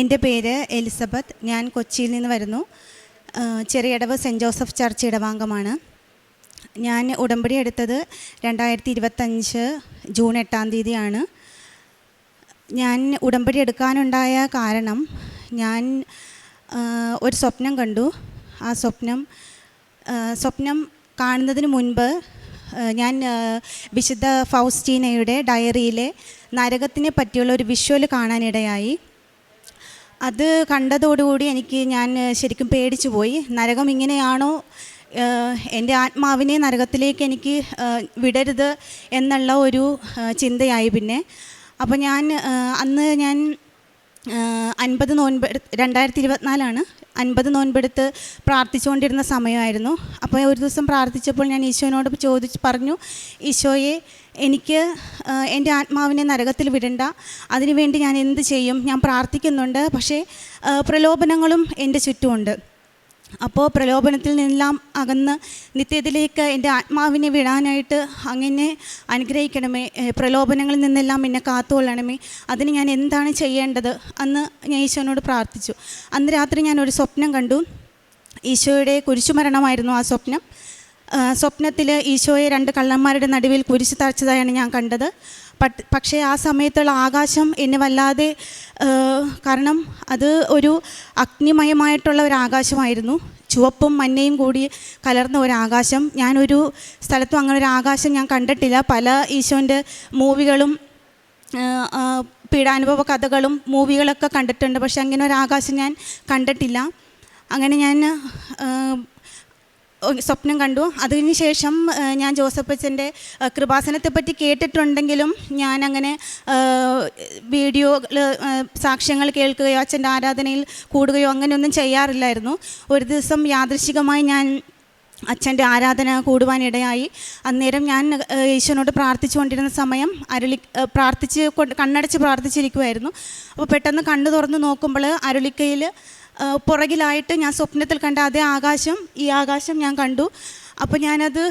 എന്റെ പേര് എലിസബത്ത്. ഞാൻ കൊച്ചിയിൽ നിന്ന് വരുന്നു. ചെറിയടവ് സെന്റ് ജോസഫ് ചർച്ച് ഇടവാംഗമാണ്. ഞാൻ ഉടമ്പടി എടുത്തത് രണ്ടായിരത്തി ഇരുപത്തഞ്ച് ജൂൺ എട്ടാം തീയതിയാണ്. ഞാൻ ഉടമ്പടി എടുക്കാനുണ്ടായ കാരണം ഞാൻ ഒരു സ്വപ്നം കണ്ടു. ആ സ്വപ്നം സ്വപ്നം കാണുന്നതിന് മുൻപ് ഞാൻ വിശുദ്ധ ഫൗസ്റ്റീനയുടെ ഡയറിയിലെ നരകത്തിനെ പറ്റിയുള്ള ഒരു വിഷ്വൽ കാണാനിടയായി. അത് കണ്ടതോടുകൂടി എനിക്ക് ഞാൻ ശരിക്കും പേടിച്ചു പോയി. നരകം ഇങ്ങനെയാണോ എന്റെ ആത്മാവിനെ നരകത്തിലേക്ക് എനിക്ക് വിടരുത് എന്നുള്ള ഒരു ചിന്തയായി പിന്നെ. അപ്പോൾ ഞാൻ അന്ന് ഞാൻ അൻപത് നോൻപ് രണ്ടായിരത്തി ഇരുപത്തിനാലാണ് അൻപത് നോൻപെടുത്ത് പ്രാർത്ഥിച്ചുകൊണ്ടിരുന്ന സമയമായിരുന്നു. അപ്പോൾ ഒരു ദിവസം പ്രാർത്ഥിച്ചപ്പോൾ ഞാൻ ഈശോനോട് ചോദിച്ച് പറഞ്ഞു ഈശോയെ എനിക്ക് എന്റെ ആത്മാവിനെ നരകത്തിൽ വിടണ്ട. അതിനുവേണ്ടി ഞാൻ എന്ത് ചെയ്യും? ഞാൻ പ്രാർത്ഥിക്കുന്നുണ്ട് പക്ഷേ പ്രലോഭനങ്ങളും എന്റെ ചുറ്റുമുണ്ട്. അപ്പോൾ പ്രലോഭനത്തിൽ നിന്നെല്ലാം അകന്ന് നിത്യത്തിലേക്ക് എന്റെ ആത്മാവിനെ വിടാനായിട്ട് അങ്ങനെ അനുഗ്രഹിക്കണമേ. പ്രലോഭനങ്ങളിൽ നിന്നെല്ലാം എന്നെ കാത്തുകൊള്ളണമേ. അതിന് ഞാൻ എന്താണ് ചെയ്യേണ്ടത് അന്ന് ഞാൻ ഈശോനോട് പ്രാർത്ഥിച്ചു. അന്ന് രാത്രി ഞാൻ ഒരു സ്വപ്നം കണ്ടു. ഈശോയുടെ കുരിശുമരണമായിരുന്നു ആ സ്വപ്നം. സ്വപ്നത്തിൽ ഈശോയെ രണ്ട് കള്ളന്മാരുടെ നടുവിൽ കുരിശു തറച്ചതായാണ് ഞാൻ കണ്ടത്. പക്ഷേ ആ സമയത്തുള്ള ആകാശം എന്നെ വല്ലാതെ കാരണം അത് ഒരു അഗ്നിമയമായിട്ടുള്ള ഒരു ആകാശമായിരുന്നു. ചുവപ്പും മഞ്ഞയും കൂടി കലർന്ന ഒരു ആകാശം. ഞാനൊരു സ്ഥലത്തും അങ്ങനെ ഒരു ആകാശം ഞാൻ കണ്ടിട്ടില്ല. പല ഈശോന്റെ മൂവികളും പീഡാനുഭവ കഥകളും മൂവികളൊക്കെ കണ്ടിട്ടുണ്ട്. പക്ഷേ അങ്ങനെ ഒരു ആകാശം ഞാൻ കണ്ടിട്ടില്ല. അങ്ങനെ ഞാൻ സ്വപ്നം കണ്ടു. അതിന് ശേഷം ഞാൻ ജോസഫ് അച്ഛന്റെ കൃപാസനത്തെ പറ്റി കേട്ടിട്ടുണ്ടെങ്കിലും ഞാൻ അങ്ങനെ വീഡിയോ സാക്ഷ്യങ്ങൾ കേൾക്കുകയോ അച്ഛന്റെ ആരാധനയിൽ കൂടുകയോ അങ്ങനെയൊന്നും ചെയ്യാറില്ലായിരുന്നു. ഒരു ദിവസം യാദൃശികമായി ഞാൻ അച്ഛന്റെ ആരാധന കൂടുവാനിടയായി. അന്നേരം ഞാൻ ഈശോനോട് പ്രാർത്ഥിച്ചുകൊണ്ടിരുന്ന സമയം അരുളി പ്രാർത്ഥിച്ച് കണ്ണടച്ച് പ്രാർത്ഥിച്ചിരിക്കുമായിരുന്നു അപ്പോൾ പെട്ടെന്ന് കണ്ണു തുറന്ന് നോക്കുമ്പോൾ അരുളിക്കയിൽ പുറകിലായിട്ട് ഞാൻ സ്വപ്നത്തിൽ കണ്ട അതേ ആകാശം ഈ ആകാശം ഞാൻ കണ്ടു. അപ്പോൾ ഞാനത്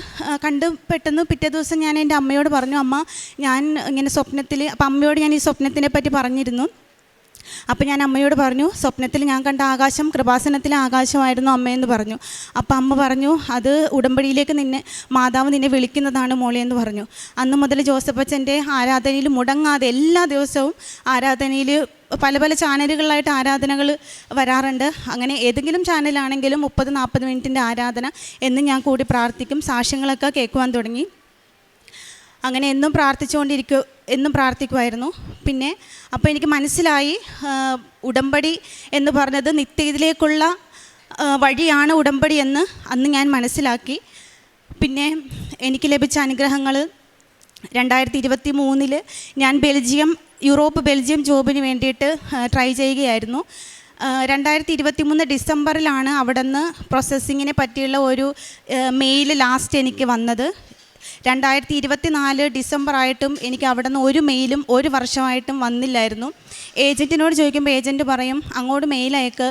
കണ്ട് പെട്ടെന്ന് പിറ്റേ ദിവസം ഞാൻ എന്റെ അമ്മയോട് പറഞ്ഞു അമ്മ ഞാൻ ഇങ്ങനെ സ്വപ്നത്തിൽ അപ്പം അമ്മയോട് ഞാൻ ഈ സ്വപ്നത്തിനെ പറ്റി പറഞ്ഞിരുന്നു. അപ്പോൾ ഞാൻ അമ്മയോട് പറഞ്ഞു സ്വപ്നത്തിൽ ഞാൻ കണ്ട ആകാശം കൃപാസനത്തിലെ ആകാശമായിരുന്നു അമ്മയെന്ന് പറഞ്ഞു. അപ്പോൾ അമ്മ പറഞ്ഞു അത് ഉടമ്പടിയിലേക്ക് നിന്നെ മാതാവ് നിന്നെ വിളിക്കുന്നതാണ് മോളെ എന്ന് പറഞ്ഞു. അന്ന് മുതൽ ജോസഫ് അച്ഛന്റെ ആരാധനയിൽ മുടങ്ങാതെ എല്ലാ ദിവസവും ആരാധനയിൽ പല പല ചാനലുകളിലായിട്ട് ആരാധനകൾ വരാറുണ്ട്. അങ്ങനെ ഏതെങ്കിലും ചാനലാണെങ്കിലും മുപ്പത് നാൽപ്പത് മിനിറ്റിന്റെ ആരാധന എന്ന് ഞാൻ കൂടി പ്രാർത്ഥിക്കും സാക്ഷ്യങ്ങളൊക്കെ കേൾക്കുവാൻ തുടങ്ങി. അങ്ങനെ എന്നും പ്രാർത്ഥിച്ചുകൊണ്ടിരിക്കും എന്നും പ്രാർത്ഥിക്കുമായിരുന്നു പിന്നെ അപ്പോൾ എനിക്ക് മനസ്സിലായി ഉടമ്പടി എന്ന് പറഞ്ഞത് നിത്യയിലേക്കുള്ള വഴിയാണ് ഉടമ്പടി എന്ന് അന്ന് ഞാൻ മനസ്സിലാക്കി. പിന്നെ എനിക്ക് ലഭിച്ച അനുഗ്രഹങ്ങൾ രണ്ടായിരത്തി ഇരുപത്തി മൂന്നിൽ ഞാൻ ബെൽജിയം യൂറോപ്പ് ബെൽജിയം ജോബിന് വേണ്ടിയിട്ട് ട്രൈ ചെയ്യുകയായിരുന്നു. രണ്ടായിരത്തി ഇരുപത്തി മൂന്ന് ഡിസംബറിലാണ് അവിടെ നിന്ന് പ്രോസസ്സിങ്ങിനെ പറ്റിയുള്ള ഒരു മെയിൽ ലാസ്റ്റ് എനിക്ക് വന്നത്. രണ്ടായിരത്തി ഇരുപത്തി നാല് ഡിസംബർ ആയിട്ടും എനിക്ക് അവിടെ നിന്ന് ഒരു മെയിലും ഒരു വർഷമായിട്ടും വന്നില്ലായിരുന്നു. ഏജന്റിനോട് ചോദിക്കുമ്പോൾ ഏജന്റ് പറയും അങ്ങോട്ട് മെയിൽ അയക്ക്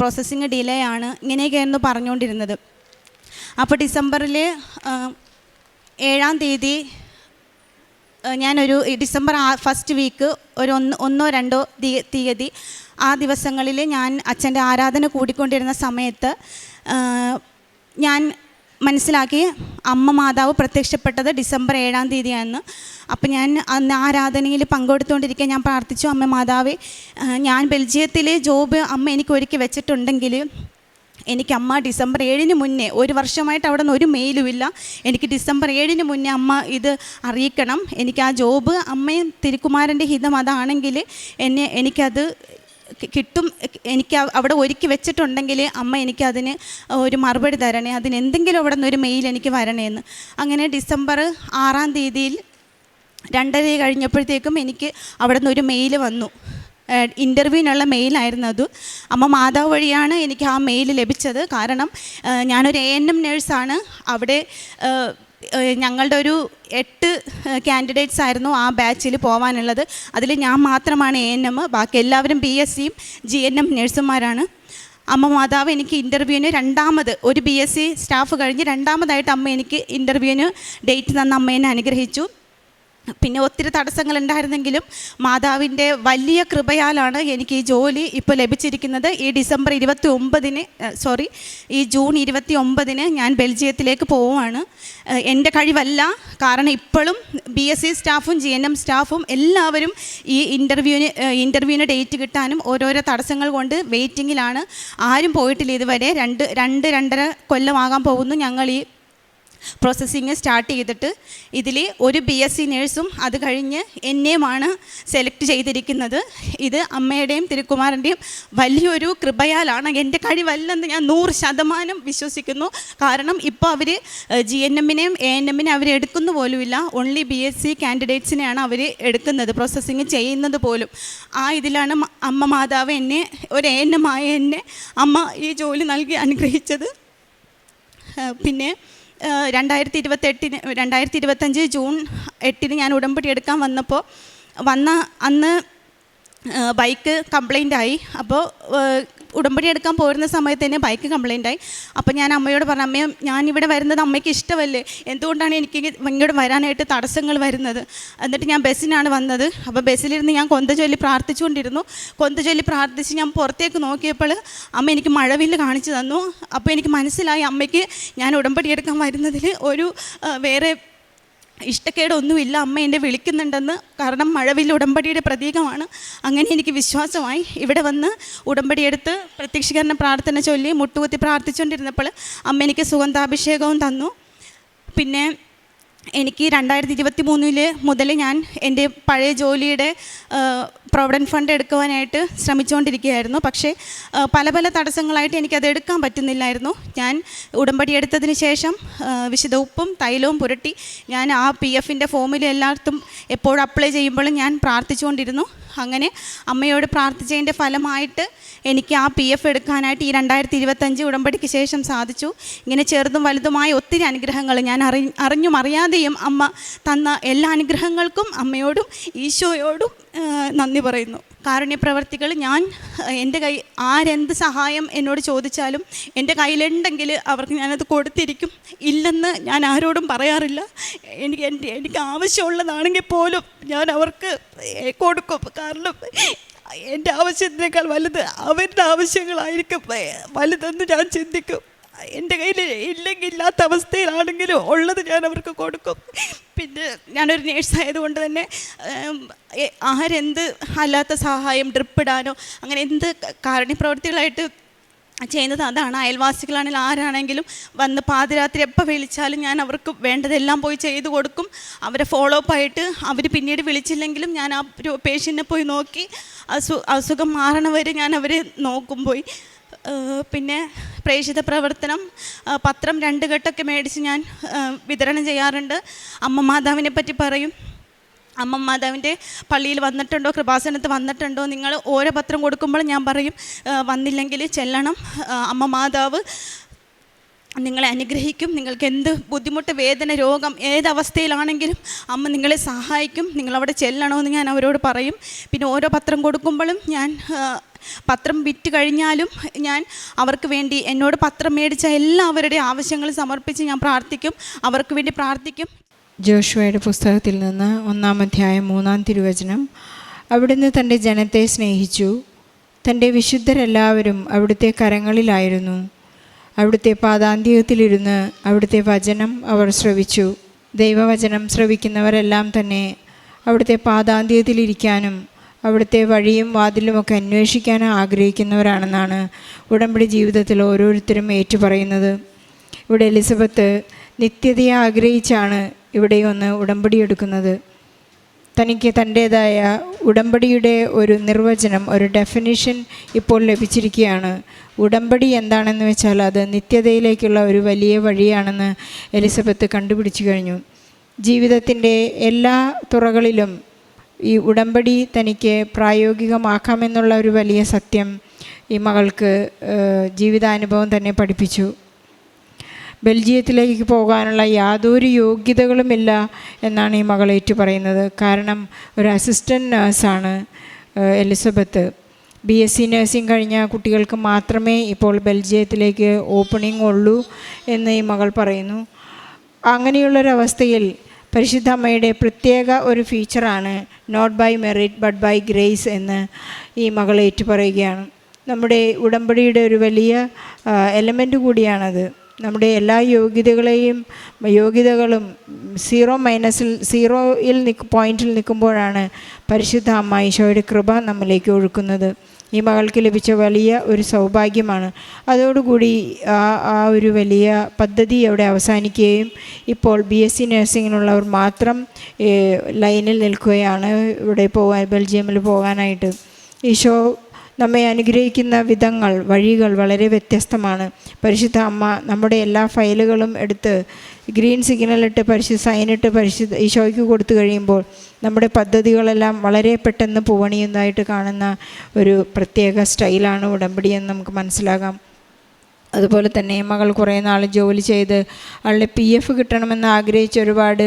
പ്രോസസ്സിങ് ഡിലേ ആണ് ഇങ്ങനെയൊക്കെയായിരുന്നു പറഞ്ഞുകൊണ്ടിരുന്നത്. അപ്പോൾ ഡിസംബറിൽ ഏഴാം തീയതി ഞാനൊരു ഡിസംബർ ഫസ്റ്റ് വീക്ക് ഒരു ഒന്ന് ഒന്നോ രണ്ടോ തീയതി ആ ദിവസങ്ങളിൽ ഞാൻ അച്ഛന്റെ ആരാധന കൂടിക്കൊണ്ടിരുന്ന സമയത്ത് ഞാൻ മനസ്സിലാക്കി അമ്മ മാതാവ് പ്രത്യക്ഷപ്പെട്ടത് ഡിസംബർ ഏഴാം തീയതിയാണ് അപ്പം ഞാൻ അന്ന് ആരാധനയിൽ പങ്കെടുത്തുകൊണ്ടിരിക്കാൻ ഞാൻ പ്രാർത്ഥിച്ചു അമ്മ മാതാവേ ഞാൻ ബെൽജിയത്തിലെ ജോബ് അമ്മ എനിക്ക് ഒരുക്കി വെച്ചിട്ടുണ്ടെങ്കിൽ എനിക്ക് അമ്മ ഡിസംബർ ഏഴിന് മുന്നേ ഒരു വർഷമായിട്ട് അവിടെ നിന്ന് ഒരു മെയിലുമില്ല എനിക്ക് ഡിസംബർ ഏഴിന് മുന്നേ അമ്മ ഇത് അറിയിക്കണം. എനിക്ക് ആ ജോബ് അമ്മയും തിരുക്കുമാരന്റെ ഹിതം അതാണെങ്കിൽ എന്നെ എനിക്കത് കിട്ടും എനിക്ക് അവിടെ ഒരുക്കി വെച്ചിട്ടുണ്ടെങ്കിൽ അമ്മ എനിക്കതിന് ഒരു മറുപടി തരണേ അതിന് എന്തെങ്കിലും അവിടെ നിന്ന് ഒരു മെയിൽ എനിക്ക് വരണേന്ന്. അങ്ങനെ ഡിസംബർ ആറാം തീയതിയിൽ രണ്ടര കഴിഞ്ഞപ്പോഴത്തേക്കും എനിക്ക് അവിടെ നിന്ന് ഒരു മെയിൽ വന്നു. ഇന്റർവ്യൂവിനുള്ള മെയിലായിരുന്നു അത്. അമ്മ മാതാവ് വഴിയാണ് എനിക്ക് ആ മെയിൽ ലഭിച്ചത്. കാരണം ഞാനൊരു എ എൻ എം നേഴ്സാണ് അവിടെ ഞങ്ങളുടെ ഒരു എട്ട് കാൻഡിഡേറ്റ്സ് ആയിരുന്നു ആ ബാച്ചിൽ പോകാനുള്ളത് അതിൽ ഞാൻ മാത്രമാണ് എ എൻ എം ബാക്കി എല്ലാവരും ബി എസ് സിയും ജി എൻ എം നേഴ്സുമാരാണ്. അമ്മ മാതാവ് എനിക്ക് ഇന്റർവ്യൂവിന് രണ്ടാമത് ഒരു ബി എസ് സി സ്റ്റാഫ് കഴിഞ്ഞ് രണ്ടാമതായിട്ട് അമ്മ എനിക്ക് ഇന്റർവ്യൂവിന് ഡേറ്റ് തന്ന അമ്മേനെ അനുഗ്രഹിച്ചു. പിന്നെ ഒത്തിരി തടസ്സങ്ങൾ ഉണ്ടായിരുന്നെങ്കിലും മാതാവിന്റെ വലിയ കൃപയാലാണ് എനിക്ക് ഈ ജോലി ഇപ്പോൾ ലഭിച്ചിരിക്കുന്നത്. ഈ ഡിസംബർ ഇരുപത്തി ഒമ്പതിന് സോറി ഈ ജൂൺ ഇരുപത്തി ഒമ്പതിന് ഞാൻ ബെൽജിയത്തിലേക്ക് പോവുകയാണ്. എന്റെ കഴിവല്ല. കാരണം ഇപ്പോഴും ബി എസ് സി സ്റ്റാഫും ജി എൻ എം സ്റ്റാഫും എല്ലാവരും ഈ ഇന്റർവ്യൂവിന് ഇന്റർവ്യൂവിന് ഡേറ്റ് കിട്ടാനും ഓരോരോ തടസ്സങ്ങൾ കൊണ്ട് വെയിറ്റിങ്ങിലാണ്. ആരും പോയിട്ടില്ല ഇതുവരെ. രണ്ട് രണ്ട് രണ്ടര കൊല്ലമാകാൻ പോകുന്നു ഞങ്ങൾ ഈ പ്രോസസ്സിങ് സ്റ്റാർട്ട് ചെയ്തിട്ട് ഇതിൽ ഒരു ബി എസ് സി നേഴ്സും അത് കഴിഞ്ഞ് എന്നെയുമാണ് സെലക്ട് ചെയ്തിരിക്കുന്നത്. ഇത് അമ്മയുടെയും തിരുക്കുമാരന്റെയും വലിയൊരു കൃപയാലാണ്. എന്റെ കഴിവല്ലെന്ന് ഞാൻ നൂറ് ശതമാനം വിശ്വസിക്കുന്നു. കാരണം ഇപ്പോൾ അവർ ജി എൻ എമ്മിനെയും എ എൻ എമ്മിനെ അവർ എടുക്കുന്നു പോലുമില്ല. ഓൺലി ബി എസ് സി കാൻഡിഡേറ്റ്സിനെയാണ് അവർ എടുക്കുന്നത് പ്രോസസ്സിങ് ചെയ്യുന്നത് പോലും. ആ ഇതിലാണ് അമ്മ മാതാവ് എന്നെ ഒരു എ എൻ എം ആയ എന്നെ അമ്മ ഈ ജോലി നൽകി അനുഗ്രഹിച്ചത്. പിന്നെ രണ്ടായിരത്തി ഇരുപത്തെട്ടിന് രണ്ടായിരത്തി ഇരുപത്തഞ്ച് ജൂൺ എട്ടിന് ഞാൻ ഉടമ്പടി എടുക്കാൻ വന്നപ്പോൾ വന്ന അന്ന് ബൈക്ക് കംപ്ലൈന്റ് അപ്പോൾ ഉടമ്പടി എടുക്കാൻ പോരുന്ന സമയത്ത് തന്നെ ബൈക്ക് കംപ്ലൈന്റ് ആയി. അപ്പോൾ ഞാൻ അമ്മയോട് പറഞ്ഞു അമ്മയും ഞാൻ ഇവിടെ വരുന്നത് അമ്മയ്ക്ക് ഇഷ്ടമല്ലേ? എന്തുകൊണ്ടാണ് എനിക്ക് ഇങ്ങോട്ട് വരാനായിട്ട് തടസ്സങ്ങൾ വരുന്നത്? എന്നിട്ട് ഞാൻ ബസ്സിനാണ് വന്നത്. അപ്പോൾ ബസ്സിലിരുന്ന് ഞാൻ കൊന്ത ചൊല്ലി പ്രാർത്ഥിച്ചുകൊണ്ടിരുന്നു. കൊന്ത ചൊല്ലി പ്രാർത്ഥിച്ച് ഞാൻ പുറത്തേക്ക് നോക്കിയപ്പോൾ അമ്മ എനിക്ക് മഴവില്ല് കാണിച്ചു തന്നു. അപ്പോൾ എനിക്ക് മനസ്സിലായി അമ്മയ്ക്ക് ഞാൻ ഉടമ്പടി എടുക്കാൻ വരുന്നതിൽ ഒരു വേറെ ഇഷ്ടക്കേടൊന്നുമില്ല. അമ്മ എന്നെ വിളിക്കുന്നുണ്ടെന്ന് കാരണം മഴവിൽ ഉടമ്പടിയുടെ പ്രതീകമാണ്. അങ്ങനെ എനിക്ക് വിശ്വാസമായി. ഇവിടെ വന്ന് ഉടമ്പടിയെടുത്ത് പ്രത്യക്ഷീകരണ പ്രാർത്ഥന ചൊല്ലി മുട്ടുകുത്തി പ്രാർത്ഥിച്ചുകൊണ്ടിരുന്നപ്പോൾ അമ്മ എനിക്ക് സുഗന്ധാഭിഷേകവും തന്നു. പിന്നെ എനിക്ക് രണ്ടായിരത്തി ഇരുപത്തി മൂന്നിൽ മുതൽ ഞാൻ എന്റെ പഴയ ജോലിയുടെ പ്രൊവിഡന്റ് ഫണ്ട് എടുക്കുവാനായിട്ട് ശ്രമിച്ചുകൊണ്ടിരിക്കുകയായിരുന്നു. പക്ഷേ പല പല തടസ്സങ്ങളായിട്ട് എനിക്കത് എടുക്കാൻ പറ്റുന്നില്ലായിരുന്നു. ഞാൻ ഉടമ്പടി എടുത്തതിന് ശേഷം വിശുദ്ധ ഉപ്പും തൈലവും പുരട്ടി ഞാൻ ആ പി എഫിന്റെ ഫോമിൽ എല്ലായിടത്തും എപ്പോഴും അപ്ലൈ ചെയ്യുമ്പോഴും ഞാൻ പ്രാർത്ഥിച്ചുകൊണ്ടിരുന്നു. അങ്ങനെ അമ്മയോട് പ്രാർത്ഥിച്ചതിന്റെ ഫലമായിട്ട് എനിക്ക് ആ പി എഫ് എടുക്കാനായിട്ട് ഈ രണ്ടായിരത്തി ഇരുപത്തഞ്ച് ഉടമ്പടിക്ക് ശേഷം സാധിച്ചു. ഇങ്ങനെ ചെറുതും വലുതുമായ ഒത്തിരി അനുഗ്രഹങ്ങൾ ഞാൻ അറി അറിഞ്ഞും അറിയാതെയും അമ്മ തന്ന എല്ലാ അനുഗ്രഹങ്ങൾക്കും അമ്മയോടും ഈശോയോടും നന്ദി പറയുന്നു. കാരുണ്യപ്രവർത്തികൾ ഞാൻ എന്റെ കൈ ആരെന്ത് സഹായം എന്നോട് ചോദിച്ചാലും എന്റെ കയ്യിലുണ്ടെങ്കിൽ അവർക്ക് ഞാനത് കൊടുത്തിരിക്കും. ഇല്ലെന്ന് ഞാൻ ആരോടും പറയാറില്ല. എനിക്ക് എന്റെ എനിക്ക് ആവശ്യമുള്ളതാണെങ്കിൽ പോലും ഞാൻ അവർക്ക് കൊടുക്കും. കാരണം എന്റെ ആവശ്യത്തിനേക്കാൾ വലുത് അവരുടെ ആവശ്യങ്ങളായിരിക്കും. വലുതെന്ന് ഞാൻ ചിന്തിക്കും. എന്റെ കയ്യിൽ ഇല്ലെങ്കിൽ ഇല്ലാത്ത അവസ്ഥയിലാണെങ്കിലും ഉള്ളത് ഞാൻ അവർക്ക് കൊടുക്കും. പിന്നെ ഞാനൊരു നേഴ്സ് ആയതുകൊണ്ട് തന്നെ ആരെന്ത് അല്ലാത്ത സഹായം ഡ്രിപ്പിടാനോ അങ്ങനെ എന്ത് കാരുണ്യപ്രവൃത്തികളായിട്ട് ചെയ്യുന്നത് അതാണ്. അയൽവാസികളാണെങ്കിലും ആരാണെങ്കിലും വന്ന് പാതിരാത്രി എപ്പോൾ വിളിച്ചാലും ഞാൻ അവർക്ക് വേണ്ടതെല്ലാം പോയി ചെയ്തു കൊടുക്കും. അവരെ ഫോളോ അപ്പ് ആയിട്ട് അവർ പിന്നീട് വിളിച്ചില്ലെങ്കിലും ഞാൻ ആ പേഷ്യന്റിനെ പോയി നോക്കി അസു അസുഖം മാറണവരെ ഞാൻ അവരെ നോക്കും പോയി. പിന്നെ പ്രേക്ഷിത പ്രവർത്തനം പത്രം രണ്ട് ഘട്ടമൊക്കെ മേടിച്ച് ഞാൻ വിതരണം ചെയ്യാറുണ്ട്. അമ്മ മാതാവിനെ പറ്റി പറയും. അമ്മ മാതാവിന്റെ പള്ളിയിൽ വന്നിട്ടുണ്ടോ കൃപാസനത്ത് വന്നിട്ടുണ്ടോ നിങ്ങൾ ഓരോ പത്രം കൊടുക്കുമ്പോൾ ഞാൻ പറയും "ഏഹ് വന്നില്ലെങ്കിൽ ചെല്ലണം. അമ്മ മാതാവ് നിങ്ങളെ അനുഗ്രഹിക്കും. നിങ്ങൾക്ക് എന്ത് ബുദ്ധിമുട്ട് വേദന രോഗം ഏതവസ്ഥയിലാണെങ്കിലും അമ്മ നിങ്ങളെ സഹായിക്കും. നിങ്ങളവിടെ ചെല്ലണമെന്ന് ഞാൻ അവരോട് പറയും. പിന്നെ ഓരോ പത്രം കൊടുക്കുമ്പോഴും ഞാൻ പത്രം വിറ്റ് കഴിഞ്ഞാലും ഞാൻ അവർക്ക് വേണ്ടി എന്നോട് പത്രം മേടിച്ച എല്ലാവരുടെയും ആവശ്യങ്ങൾ സമർപ്പിച്ച് ഞാൻ പ്രാർത്ഥിക്കും. അവർക്ക് വേണ്ടി പ്രാർത്ഥിക്കും. ജോഷുവയുടെ പുസ്തകത്തിൽ നിന്ന് ഒന്നാം അധ്യായം മൂന്നാം തിരുവചനം. അവിടുന്ന് തന്റെ ജനത്തെ സ്നേഹിച്ചു. തന്റെ വിശുദ്ധരെല്ലാവരും അവിടുത്തെ കരങ്ങളിലായിരുന്നു. അവിടുത്തെ പാതാന്തികത്തിലിരുന്ന് അവിടുത്തെ വചനം അവർ ശ്രവിച്ചു. ദൈവവചനം ശ്രവിക്കുന്നവരെല്ലാം തന്നെ അവിടുത്തെ പാദാന്ത്യത്തിലിരിക്കാനും അവിടുത്തെ വഴിയും വാതിലുമൊക്കെ അന്വേഷിക്കാൻ ആഗ്രഹിക്കുന്നവരാണെന്നാണ് ഉടമ്പടി ജീവിതത്തിൽ ഓരോരുത്തരും ഏറ്റുപറയുന്നത്. ഇവിടെ എലിസബത്ത് നിത്യതയെ ആഗ്രഹിച്ചാണ് ഇവിടെ ഒന്ന് ഉടമ്പടി എടുക്കുന്നത്. തനിക്ക് തന്റേതായ ഉടമ്പടിയുടെ ഒരു നിർവചനം ഒരു ഡെഫിനിഷൻ ഇപ്പോൾ ലഭിച്ചിരിക്കുകയാണ്. ഉടമ്പടി എന്താണെന്ന് വെച്ചാൽ അത് നിത്യതയിലേക്കുള്ള ഒരു വലിയ വഴിയാണെന്ന് എലിസബത്ത് കണ്ടുപിടിച്ചു കഴിഞ്ഞു. ജീവിതത്തിന്റെ എല്ലാ തുറകളിലും ഈ ഉടമ്പടി തനിക്ക് പ്രായോഗികമാക്കാമെന്നുള്ള ഒരു വലിയ സത്യം ഈ മകൾക്ക് ജീവിതാനുഭവം തന്നെ പഠിപ്പിച്ചു. ബെൽജിയത്തിലേക്ക് പോകാനുള്ള യാതൊരു യോഗ്യതകളുമില്ല എന്നാണ് ഈ മകൾ ഏറ്റു പറയുന്നത് കാരണം ഒരു assistant നേഴ്സാണ് Elizabeth. B S C nursing കഴിഞ്ഞ കുട്ടികൾക്ക് മാത്രമേ ഇപ്പോൾ ബെൽജിയത്തിലേക്ക് ഓപ്പണിംഗ് ഉള്ളൂ എന്ന് ഈ മകൾ പറയുന്നു. അങ്ങനെയുള്ളൊരവസ്ഥയിൽ പരിശുദ്ധ അമ്മയുടെ പ്രത്യേക ഒരു ഫീച്ചറാണ് not by merit but by grace എന്ന് ഈ മകൾ ഏറ്റുപറയുകയാണ്. നമ്മുടെ ഉടമ്പടിയുടെ ഒരു വലിയ എലമെന്റ് കൂടിയാണത്. നമ്മുടെ എല്ലാ യോഗ്യതകളെയും യോഗ്യതകളും സീറോ മൈനസിൽ സീറോയിൽ നിൽക്ക് പോയിന്റിൽ നിൽക്കുമ്പോഴാണ് പരിശുദ്ധ അമ്മ ഈശോയുടെ കൃപ നമ്മിലേക്ക് ഒഴുക്കുന്നത്. ഈ മകൾക്ക് ലഭിച്ച വലിയ ഒരു സൗഭാഗ്യമാണ്. അതോടുകൂടി ആ ആ ഒരു വലിയ പദ്ധതി അവിടെ അവസാനിക്കുകയും ഇപ്പോൾ ബി എസ് സി നഴ്സിങ്ങിനുള്ളവർ മാത്രം ലൈനിൽ നിൽക്കുകയാണ് ഇവിടെ പോകാൻ ബെൽജിയമിൽ പോകാനായിട്ട്. ഈശോ നമ്മെ അനുഗ്രഹിക്കുന്ന വിധങ്ങൾ വഴികൾ വളരെ വ്യത്യസ്തമാണ്. പരിശുദ്ധ അമ്മ നമ്മുടെ എല്ലാ ഫയലുകളും എടുത്ത് ഗ്രീൻ സിഗ്നൽ സിഗ്നലിട്ട് പരിശുദ്ധ സൈനിട്ട് പരിശുദ്ധ ഈശോയ്ക്ക് കൊടുത്തു കഴിയുമ്പോൾ നമ്മുടെ പദ്ധതികളെല്ലാം വളരെ പെട്ടെന്ന് പൂവണിയുന്നതായിട്ട് കാണുന്ന ഒരു പ്രത്യേക സ്റ്റൈലാണ് ഉടമ്പടി എന്ന് നമുക്ക് മനസ്സിലാകാം. അതുപോലെ തന്നെ മകൾ കുറേ നാൾ ജോലി ചെയ്ത് അവളുടെ പി എഫ് കിട്ടണമെന്ന് ആഗ്രഹിച്ച് ഒരുപാട്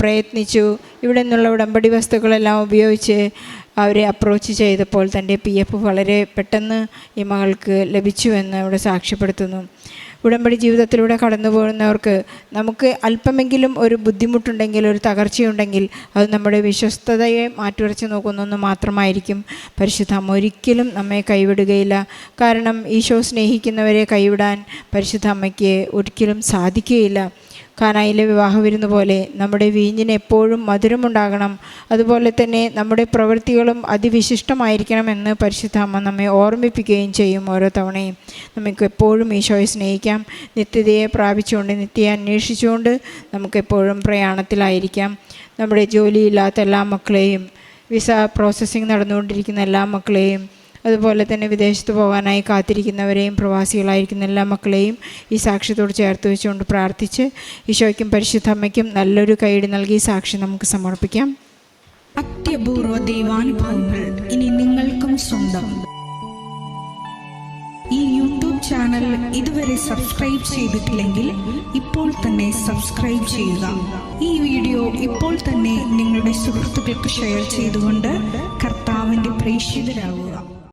പ്രയത്നിച്ചു. ഇവിടെ നിന്നുള്ള ഉടമ്പടി വസ്തുക്കളെല്ലാം ഉപയോഗിച്ച് അവരെ അപ്രോച്ച് ചെയ്തപ്പോൾ തന്റെ പി എഫ് വളരെ പെട്ടെന്ന് ഈ മകൾക്ക് ലഭിച്ചുവെന്ന് ഇവിടെ സാക്ഷ്യപ്പെടുത്തുന്നു. ഉടമ്പടി ജീവിതത്തിലൂടെ കടന്നു പോകുന്നവർക്ക് നമുക്ക് അല്പമെങ്കിലും ഒരു ബുദ്ധിമുട്ടുണ്ടെങ്കിൽ ഒരു തകർച്ചയുണ്ടെങ്കിൽ അത് നമ്മുടെ വിശ്വസ്തതയെ മാറ്റുരച്ച് നോക്കുന്നൊന്ന് മാത്രമായിരിക്കും. പരിശുദ്ധ ഒരിക്കലും നമ്മെ കൈവിടുകയില്ല. കാരണം ഈശോ സ്നേഹിക്കുന്നവരെ കൈവിടാൻ പരിശുദ്ധ അമ്മയ്ക്ക് ഒരിക്കലും സാധിക്കുകയില്ല. കാനായിലെ വിവാഹ വിരുന്ന് പോലെ നമ്മുടെ വീഞ്ഞിന് എപ്പോഴും മധുരമുണ്ടാകണം. അതുപോലെ തന്നെ നമ്മുടെ പ്രവൃത്തികളും അതിവിശിഷ്ടമായിരിക്കണമെന്ന് പരിശുദ്ധ അമ്മ നമ്മെ ഓർമ്മിപ്പിക്കുകയും ചെയ്യും ഓരോ തവണയും. നമുക്ക് എപ്പോഴും ഈശോയെ സ്നേഹിക്കാം. നിത്യതയെ പ്രാപിച്ചുകൊണ്ട് നിത്യയെ അന്വേഷിച്ചുകൊണ്ട് നമുക്കെപ്പോഴും പ്രയാണത്തിലായിരിക്കാം. നമ്മുടെ ജോലിയില്ലാത്ത എല്ലാ മക്കളെയും വിസ പ്രോസസ്സിംഗ് നടന്നുകൊണ്ടിരിക്കുന്ന എല്ലാ മക്കളെയും അതുപോലെ തന്നെ വിദേശത്ത് പോകാനായി കാത്തിരിക്കുന്നവരെയും പ്രവാസികളായിരിക്കുന്ന എല്ലാ മക്കളെയും ഈ സാക്ഷ്യത്തോട് ചേർത്ത് വെച്ചുകൊണ്ട് പ്രാർത്ഥിച്ച് ഈശോയ്ക്കും പരിശുദ്ധമ്മയ്ക്കും നല്ലൊരു കൈയ്യടി നൽകി സാക്ഷി നമുക്ക് സമർപ്പിക്കാം. അത്യപൂർവ ദൈവാനുഭവങ്ങൾ ഇനി നിങ്ങൾക്കും സ്വന്തം. ഈ യൂട്യൂബ് ചാനൽ ഇതുവരെ സബ്സ്ക്രൈബ് ചെയ്തിട്ടില്ലെങ്കിൽ ഇപ്പോൾ തന്നെ സബ്സ്ക്രൈബ് ചെയ്യുക. ഈ വീഡിയോ ഇപ്പോൾ തന്നെ നിങ്ങളുടെ സുഹൃത്തുക്കൾക്ക് ഷെയർ ചെയ്തുകൊണ്ട് കർത്താവിന്റെ പ്രേക്ഷിതരാകുക.